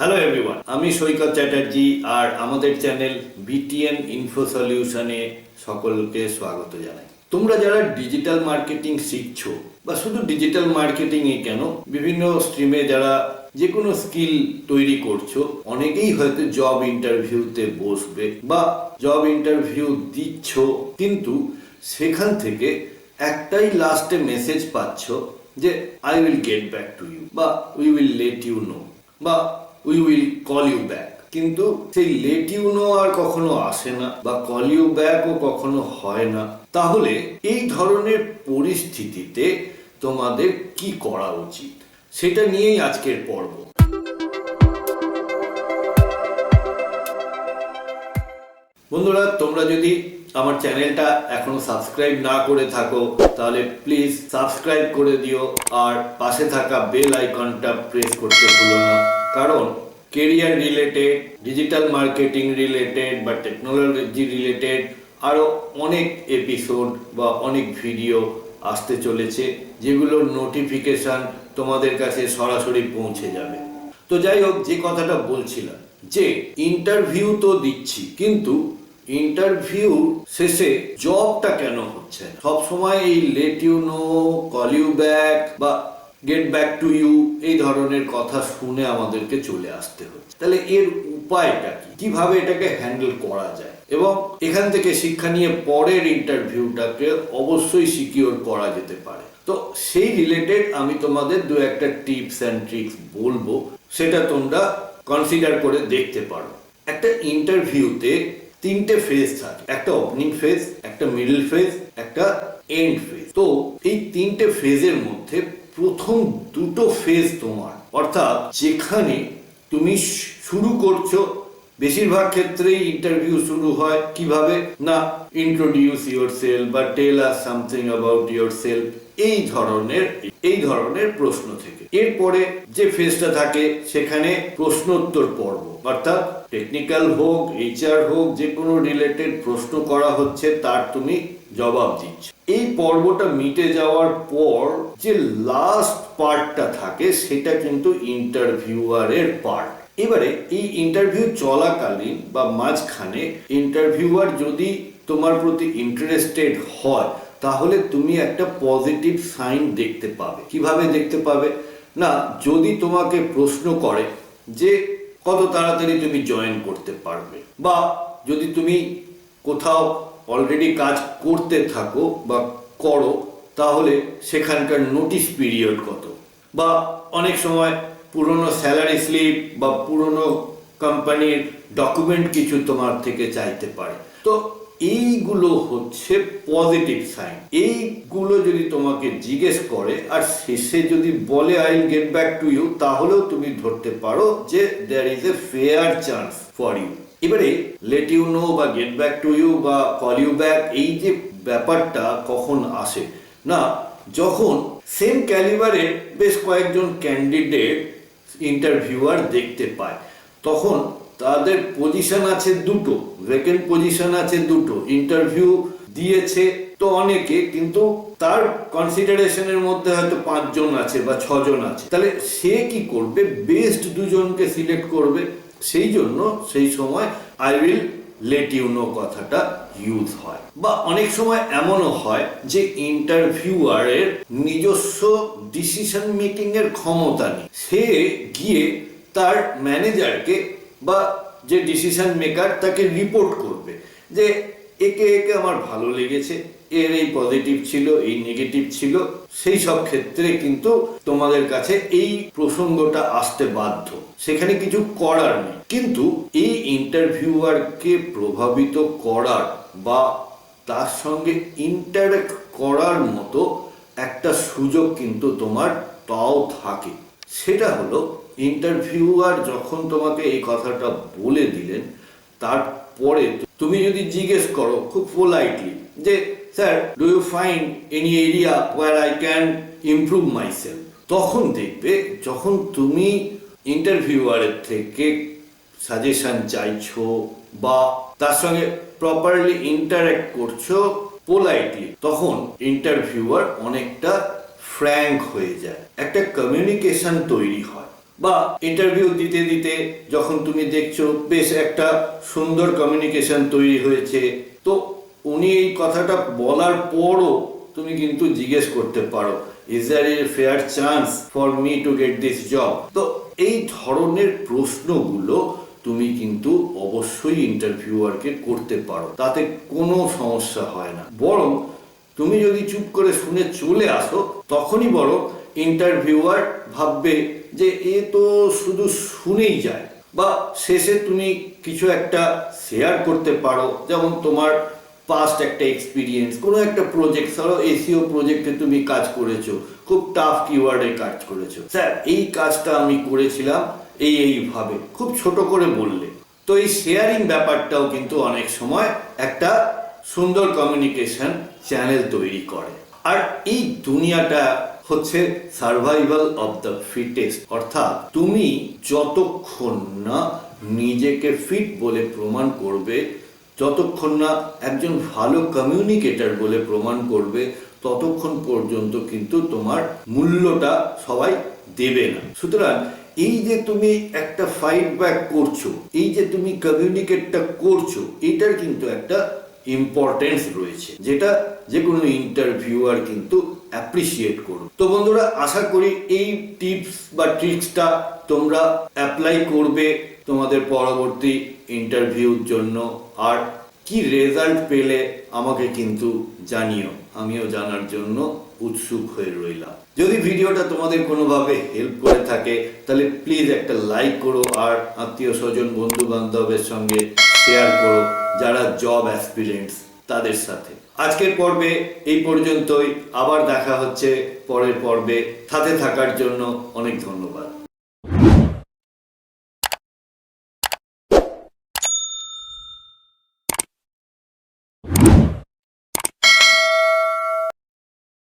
Hello everyone আমি সৈকত চ্যাটার্জি আর আমাদের channel BTN info সলিউশনে সকলকে স্বাগত জানাই। তোমরা যারা ডিজিটাল মার্কেটিং শিখছো বা শুধু ডিজিটাল মার্কেটিংই কেন, বিভিন্ন স্ট্রিমে যারা যে কোনো স্কিল তৈরি করছ, অনেকেই হয়তো জব ইন্টারভিউতে বসবে বা জব ইন্টারভিউ দিচ্ছ, কিন্তু সেখান থেকে একটাই লাস্টে মেসেজ পাচ্ছ যে I will get back to you বা we will let you know বা we will call you back কিন্তু সেই লেট ইউ নো আর কখনো আসে না বা কল ইউ ব্যাকও কখনো হয় না। তাহলে এই ধরনের পরিস্থিতিতে তোমাদের কি করা উচিত? সেটা নিয়েই আজকের পর্ব। বন্ধুরা, তোমরা যদি আমার চ্যানেলটা এখনও সাবস্ক্রাইব না করে থাকো, তাহলে প্লিজ সাবস্ক্রাইব করে দিও আর পাশে থাকা বেল আইকনটা প্রেস করতে ভুলো না। কারণ career related digital marketing related বা টেকনোলজি রিলেটেড আরও অনেক এপিসোড বা অনেক ভিডিও আসতে চলেছে যেগুলোর নোটিফিকেশন তোমাদের কাছে সরাসরি পৌঁছে যাবে। তো যাই হোক, যে কথাটা বলছিলাম, যে ইন্টারভিউ তো দিচ্ছি, কিন্তু ইন্টারভিউ শেষে জবটা কেন হচ্ছে না? সবসময় এই let you know call you back বা গেট ব্যাক টু ইউ এই ধরনের কথা শুনে আমাদেরকে চলে আসতে হচ্ছে। তাহলে এর উপায়টা কি? কীভাবে এটাকে হ্যান্ডেল করা যায়? এবং এখান থেকে শিক্ষা নিয়ে পরের ইন্টারভিউটাকে অবশ্যই সিকিওর করা যেতে পারে। তো সেই রিলেটেড আমি তোমাদের দু একটা টিপস অ্যান্ড ট্রিক্স বলব, সেটা তোমরা কনসিডার করে দেখতে পারো। একটা ইন্টারভিউতে তিনটে ফেজ থাকে। একটা ওপেনিং ফেজ একটা মিডল ফেজ একটা এন্ড ফেজ তো এই তিনটে ফেজের মধ্যে প্রথম দুটো ফেজ তোমার। অর্থাৎ যেখানে তুমি শুরু করছ, বেশিরভাগ ক্ষেত্রেই ইন্টারভিউ শুরু হয় কীভাবে? না ইন্ট্রোডিউস ইউর সেল বা tell us something about yourself এই ধরনের এই ধরনের প্রশ্ন থেকে। এরপরে যে ফেজটা থাকে, সেখানে প্রশ্নোত্তর পর্ব। অর্থাৎ টেকনিক্যাল হোক এইচআর হোক যে কোনো রিলেটেড প্রশ্ন করা হচ্ছে, তার তুমি জবাব দিচ্ছ। এই পর্বটা মিটে যাওয়ার পর যে লাস্ট পার্টটা থাকে, সেটা কিন্তু ইন্টারভিউয়ারের পার্ট এবারে এই ইন্টারভিউ চলাকালীন বা মাঝখানে ইন্টারভিউয়ার যদি তোমার প্রতি ইন্টারেস্টেড হয়, তাহলে তুমি একটা পজিটিভ সাইন দেখতে পাবে। কীভাবে দেখতে পাবে? না, যদি তোমাকে প্রশ্ন করে যে, কত তাড়াতাড়ি তুমি জয়েন করতে পারবে? বা যদি তুমি কোথাও অলরেডি কাজ করতে থাকো বা করো, তাহলে সেখানকার নোটিশ পিরিয়ড কত? বা অনেক সময় পুরনো স্যালারি স্লিপ বা পুরনো কোম্পানির ডকুমেন্ট কিছু তোমার থেকে চাইতে পারে। তো এইগুলো হচ্ছে পজিটিভ সাইন এইগুলো যদি তোমাকে জিজ্ঞেস করে, আর শেষে যদি বলে I get back to you তাহলেও তুমি ধরতে পারো যে there is a fair chance for you এবারে লেট ইউ নো বা গেট ব্যাক টু ইউ বা কল ইউ ব্যাক এই যে ব্যাপারটা কখন আসে? না, যখন সেম ক্যালিবারের বেশ কয়েকজন ক্যান্ডিডেট ইন্টারভিউয়ার দেখতে পায়, তখন তাদের পজিশন আছে দুটো ভ্যাকেন্ট পজিশন আছে দুটো। ইন্টারভিউ দিয়েছে তো অনেকে, কিন্তু তার কনসিডারেশনের মধ্যে হয়তো পাঁচজন আছে বা ছজন আছে। তাহলে সে কি করবে? বেস্ট দুজনকে সিলেক্ট করবে। সেই জন্য সেই সময় I will let you know কথাটা ইউজ হয়। বা অনেক সময় এমনও হয় যে ইন্টারভিউয়ারের নিজস্ব ডিসিশন মেকিং এর ক্ষমতা নেই। সে গিয়ে তার ম্যানেজারকে বা যে ডিসিশন মেকার তাকে রিপোর্ট করবে যে, একে একে আমার ভালো লেগেছে। এর এই পজিটিভ ছিল, এই নেগেটিভ ছিল, সেই সব ক্ষেত্রে কিন্তু তোমাদের কাছে এই প্রসঙ্গটা আসতে বাধ্য। সেখানে কিছু করার নেই। কিন্তু এই ইন্টারভিউয়ারকে প্রভাবিত করার বা তার সঙ্গে ইন্টারেক্ট করার মতো একটা সুযোগ কিন্তু তোমার তাও থাকে। সেটা হলো ইন্টারভিউয়ার যখন তোমাকে এই কথাটা বলে দিলেন, তারপরে তুমি যদি জিজ্ঞেস করো খুব পোলাইটলি যে sir do you find any area where I can improve myself তখন দেখবে যখন তুমি ইন্টারভিউয়ারের থেকে সাজেশন চাইছো বা তার সঙ্গে প্রপারলি ইন্টারেক্ট করছ পোলাইটলি তখন ইন্টারভিউয়ার অনেকটা ফ্র্যাঙ্ক হয়ে যায়। একটা কমিউনিকেশন তৈরি হয় বা ইন্টারভিউ দিতে দিতে যখন তুমি দেখছ, বেশ একটা সুন্দর কমিউনিকেশন তৈরি হয়েছে। তো উনি এই কথাটা বলার পরও তুমি কিন্তু জিজ্ঞেস করতে পারো is there a fair chance for me to get this job তো এই ধরনের প্রশ্নগুলো তুমি কিন্তু অবশ্যই ইন্টারভিউয়ারকে করতে পারো, তাতে কোনো সমস্যা হয় না। বরং তুমি যদি চুপ করে শুনে চলে আসো, তখনই বড় ইন্টারভিউয়ার ভাববে যে এ তো শুধু শুনেই যায়। বা শেষে তুমি কিছু একটা শেয়ার করতে পারো, যেমন তোমার পাস্ট একটা এক্সপিরিয়েন্স কোনো একটা প্রজেক্ট ধরো এসিও প্রজেক্টে তুমি কাজ করেছ, খুব টাফ কিওয়ার্ডে কাজ করেছ। স্যার, এই কাজটা আমি করেছিলাম এই এইভাবে, খুব ছোট করে বললে। তো এই শেয়ারিং ব্যাপারটাও কিন্তু অনেক সময় একটা সুন্দর কমিউনিকেশন চ্যানেল তৈরি করে। আর এই দুনিয়াটা হচ্ছে সার্ভাইভাল অফ দ্য ফিটেস্ট অর্থাৎ তুমি যতক্ষণ না নিজেকে ফিট বলে প্রমাণ করবে যতক্ষণ না একজন ভালো কমিউনিকেটর বলে প্রমাণ করবে, ততক্ষণ পর্যন্ত কিন্তু তোমার মূল্যটা সবাই দেবে না। সুতরাং এই যে তুমি একটা ফাইট ব্যাক করছ, এই যে তুমি কমিউনিকেটটা করছ, এটার কিন্তু একটা ইম্পর্টেন্স রয়েছে, যেটা যে কোনো ইন্টারভিউয়ার কিন্তু অ্যাপ্রিসিয়েট করুন তো বন্ধুরা, আশা করি এই টিপস বা ট্রিক্সটা তোমরা অ্যাপ্লাই করবে তোমাদের পরবর্তী ইন্টারভিউর জন্য। আর কি রেজাল্ট পেলে আমাকে কিন্তু জানিও। আমিও জানার জন্য উৎসুক হয়ে রইলাম। যদি ভিডিওটা তোমাদের কোনোভাবে হেল্প করে থাকে, তাহলে প্লিজ একটা লাইক করো আর আত্মীয় স্বজন বন্ধু বান্ধবের সঙ্গে শেয়ার করো, যারা জব অ্যাসপিরেন্টস তাদের সাথে। আজকের পর্বে এই পর্যন্তই। আবার দেখা হচ্ছে পরের পর্বে। সাথে থাকার জন্য অনেক ধন্যবাদ।